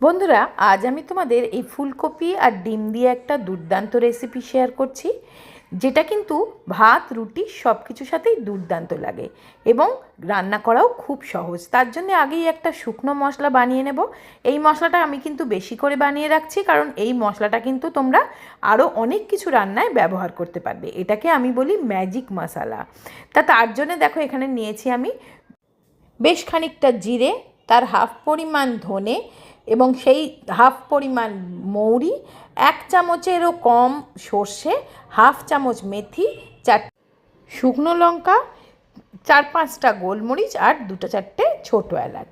বন্ধুরা, আজ আমি তোমাদের এই ফুলকপি আর ডিম দিয়ে একটা দুর্দান্ত রেসিপি শেয়ার করছি, যেটা কিন্তু ভাত, রুটি সব কিছুর সাথেই দুর্দান্ত লাগে এবং রান্না করাও খুব সহজ। তার জন্য আগেই একটা শুকনো মশলা বানিয়ে নেব। এই মশলাটা আমি কিন্তু বেশি করে বানিয়ে রাখছি, কারণ এই মশলাটা কিন্তু তোমরা আরও অনেক কিছু রান্নায় ব্যবহার করতে পারবে। এটাকে আমি বলি ম্যাজিক মশলা তা তার জন্য দেখো, এখানে নিয়েছি আমি বেশ খানিকটা জিরে তার হাফ পরিমাণ ধনে এবং সেই হাফ পরিমাণ মৌরি, এক চামচেরও কম সর্ষে, হাফ চামচ মেথি, চার শুকনো লঙ্কা, চার পাঁচটা গোলমরিচ আর দুটো চারটে ছোটো এলাচ।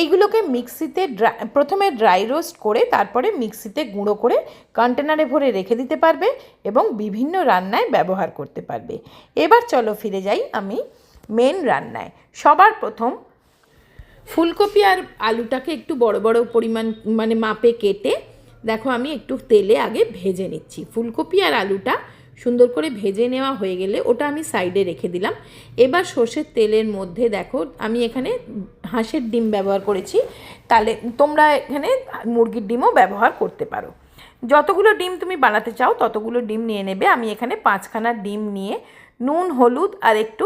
এইগুলোকে মিক্সিতে প্রথমে ড্রাই রোস্ট করে তারপরে মিক্সিতে গুঁড়ো করে কন্টেনারে ভরে রেখে দিতে পারবে এবং বিভিন্ন রান্নায় ব্যবহার করতে পারবে। এবার চলো ফিরে যাই আমি মেন রান্নায়। সবার প্রথম ফুলকপি আর আলুটাকে একটু বড় বড় পরিমাণ মানে মাপে কেটে, দেখো আমি একটু তেলে আগে ভেজে নিচ্ছি। ফুলকপি আর আলুটা সুন্দর করে ভেজে নেওয়া হয়ে গেলে ওটা আমি সাইডে রেখে দিলাম। এবার সর্ষের তেলের মধ্যে দেখো, আমি এখানে হাঁসের ডিম ব্যবহার করেছি। তাহলে তোমরা এখানে মুরগির ডিমও ব্যবহার করতে পারো। যতগুলো ডিম তুমি বানাতে চাও, ততগুলো ডিম নিয়ে নেবে। আমি এখানে পাঁচখানা ডিম নিয়ে নুন, হলুদ আর একটু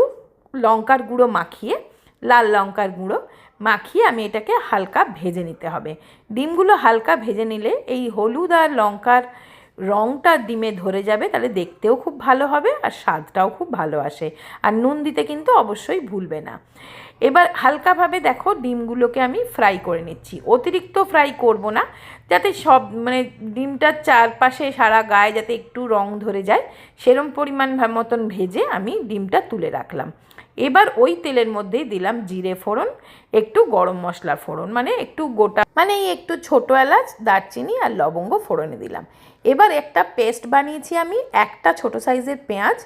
লঙ্কার গুঁড়ো মাখিয়ে লাল লঙ্কার গুঁড়ো মাখিয়ে আমি এটাকে হালকা ভেজে নিতে হবে। ডিমগুলো হালকা ভেজে নিলে এই হলুদ আর লঙ্কার রঙটা ডিমে ধরে যাবে, তাহলে দেখতেও খুব ভালো হবে আর স্বাদটাও খুব ভালো আসে। আর নুন দিতে কিন্তু অবশ্যই ভুলবে না। এবার হালকাভাবে দেখো ডিমগুলোকে আমি ফ্রাই করে নিচ্ছি। অতিরিক্ত ফ্রাই করব না, যাতে সব মানে ডিমটার চারপাশে সারা গায়ে যাতে একটু রং ধরে যায়, সেরম পরিমাণ মতন ভেজে আমি ডিমটা তুলে রাখলাম। এবার ওই তেলের মধ্যেই দিলাম জিরে ফোড়ন, একটু গরম মশলা ফোড়ন মানে একটু গোটা মানে এই একটু ছোটো এলাচ, দারচিনি আর লবঙ্গ ফোড়নে দিলাম। এবার একটা পেস্ট বানিয়েছি আমি, একটা ছোট সাইজের পেঁয়াজ,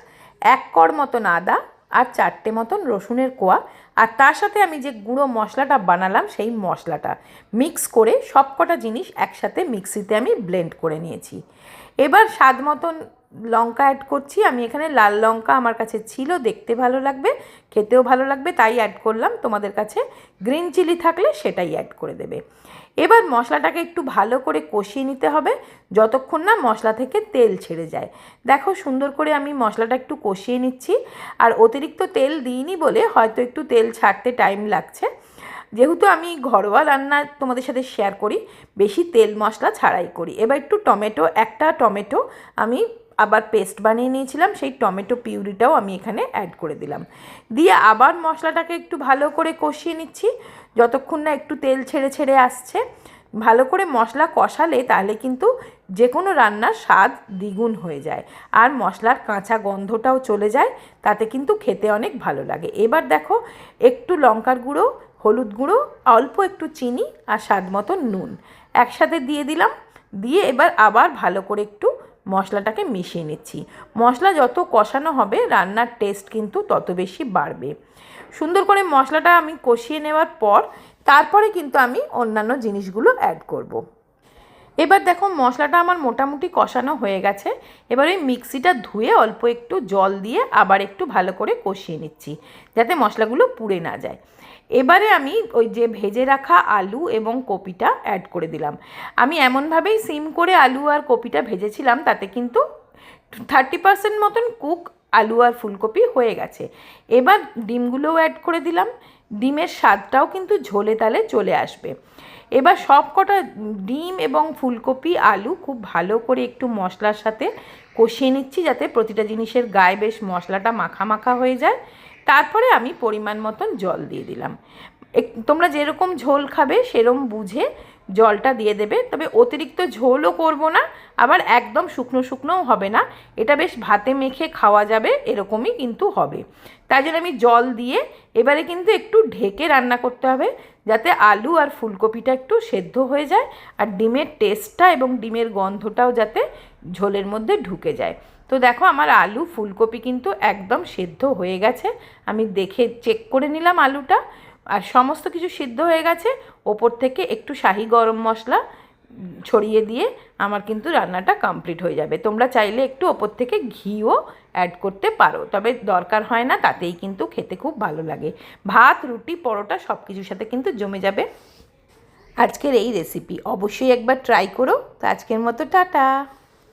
এক কর মতন আদা আর চারটে মতন রসুনের কোয়া। আর তার সাথে আমি যে গুঁড়ো মশলাটা বানালাম, সেই মশলাটা মিক্স করে সব কটা জিনিস একসাথে মিক্সিতে আমি ব্লেন্ড করে নিয়েছি। এবার স্বাদ মতন লঙ্কা অ্যাড করছি। আমি এখানে লাল লঙ্কা আমার কাছে ছিল, দেখতে ভালো লাগবে, খেতেও ভালো লাগবে, তাই অ্যাড করলাম। তোমাদের কাছে গ্রিন চিলি থাকলে সেটাই অ্যাড করে দেবে। এবার মশলাটাকে একটু ভালো করে কষিয়ে নিতে হবে, যতক্ষণ না মশলা থেকে তেল ছেড়ে যায়। দেখো সুন্দর করে আমি মশলাটা একটু কষিয়ে নিচ্ছি, আর অতিরিক্ত তেল দিইনি বলে হয়তো একটু তেল ছাড়তে টাইম লাগছে। যেহেতু আমি ঘরোয়া রান্না তোমাদের সাথে শেয়ার করি, বেশি তেল মশলা ছাড়াই করি। এবার একটু টমেটো, একটা টমেটো আমি আবার পেস্ট বানিয়ে নিয়েছিলাম, সেই টমেটো পিউরিটাও আমি এখানে অ্যাড করে দিলাম। দিয়ে আবার মশলাটাকে একটু ভালো করে কষিয়ে নিচ্ছি যতক্ষণ না একটু তেল ছেড়ে ছেড়ে আসছে, ভালো করে মশলা কষালে তাহলে কিন্তু যে কোনো রান্নার স্বাদ দ্বিগুণ হয়ে যায়। আর মশলার কাঁচা গন্ধটাও চলে যায়, তাতে কিন্তু খেতে অনেক ভালো লাগে। এবার দেখো, একটু লঙ্কার গুঁড়ো, হলুদ গুঁড়ো, অল্প একটু চিনি আর স্বাদ মতো নুন একসাথে দিয়ে দিলাম। দিয়ে এবার আবার ভালো করে একটু মশলাটাকে মিশিয়ে নিচ্ছি মশলা যত কষানো হবে, রান্নার টেস্ট কিন্তু তত বেশি বাড়বে সুন্দর করে মশলাটা আমি কষিয়ে নেওয়ার পর, তারপরে কিন্তু আমি অন্যান্য জিনিসগুলো অ্যাড করব। এবার দেখো মশলাটা আমার মোটামুটি কষানো হয়ে গেছে। এবার ওই মিক্সিটা ধুয়ে অল্প একটু জল দিয়ে আবার একটু ভালো করে কষিয়ে নিচ্ছি, যাতে মশলাগুলো পুড়ে না যায়। এবারে আমি ওই যে ভেজে রাখা আলু এবং কপিটা অ্যাড করে দিলাম। আমি এমনভাবেই সিম করে আলু আর কপিটা ভেজেছিলাম, তাতে কিন্তু থার্টি পার্সেন্ট মতন কুক আলু আর ফুলকপি হয়ে গেছে। এবার ডিমগুলোও অ্যাড করে দিলাম। ডিমের স্বাদটাও কিন্তু ঝোলে তালে চলে আসবে। এবার সব কটা ডিম এবং ফুলকপি, আলু খুব ভালো করে একটু মশলার সাথে কষিয়ে নিচ্ছি যাতে প্রতিটা জিনিসের গায়ে বেশ মশলাটা মাখা মাখা হয়ে যায়। তারপরে আমি পরিমাণ মতন জল দিয়ে দিলাম। তোমরা যেরকম ঝোল খাবে সেরম বুঝে জলটা দিয়ে দেবে, তবে অতিরিক্ত ঝোলও করব না, আবার একদম শুকনো শুকনোও হবে না। এটা বেশ ভাতে মেখে খাওয়া যাবে, এরকমই কিন্তু হবে। তাই জন্য আমি জল দিয়ে এবারে কিন্তু একটু ঢেকে রান্না করতে হবে, যাতে আলু আর ফুলকপিটা একটু সেদ্ধ হয়ে যায়, আর ডিমের টেস্টটা এবং ডিমের গন্ধটাও যাতে ঝোলের মধ্যে ঢুকে যায়। তো দেখো, আমার আলু, ফুলকপি কিন্তু একদম সেদ্ধ হয়ে গেছে। আমি দেখে চেক করে নিলাম আলুটা। আর সমস্ত কিছু সিদ্ধ হয়ে গেছে, ওপর থেকে একটু শাহি গরম মশলা ছড়িয়ে দিয়ে আমার কিন্তু রান্নাটা কমপ্লিট হয়ে যাবে। তোমরা চাইলে একটু ওপর থেকে ঘিও অ্যাড করতে পারো, তবে দরকার হয় না, তাতেই কিন্তু খেতে খুব ভালো লাগে। ভাত, রুটি, পরোটা সব কিছুর সাথে কিন্তু জমে যাবে। আজকের এই রেসিপি অবশ্যই একবার ট্রাই করো। তো আজকের মতো টাটা।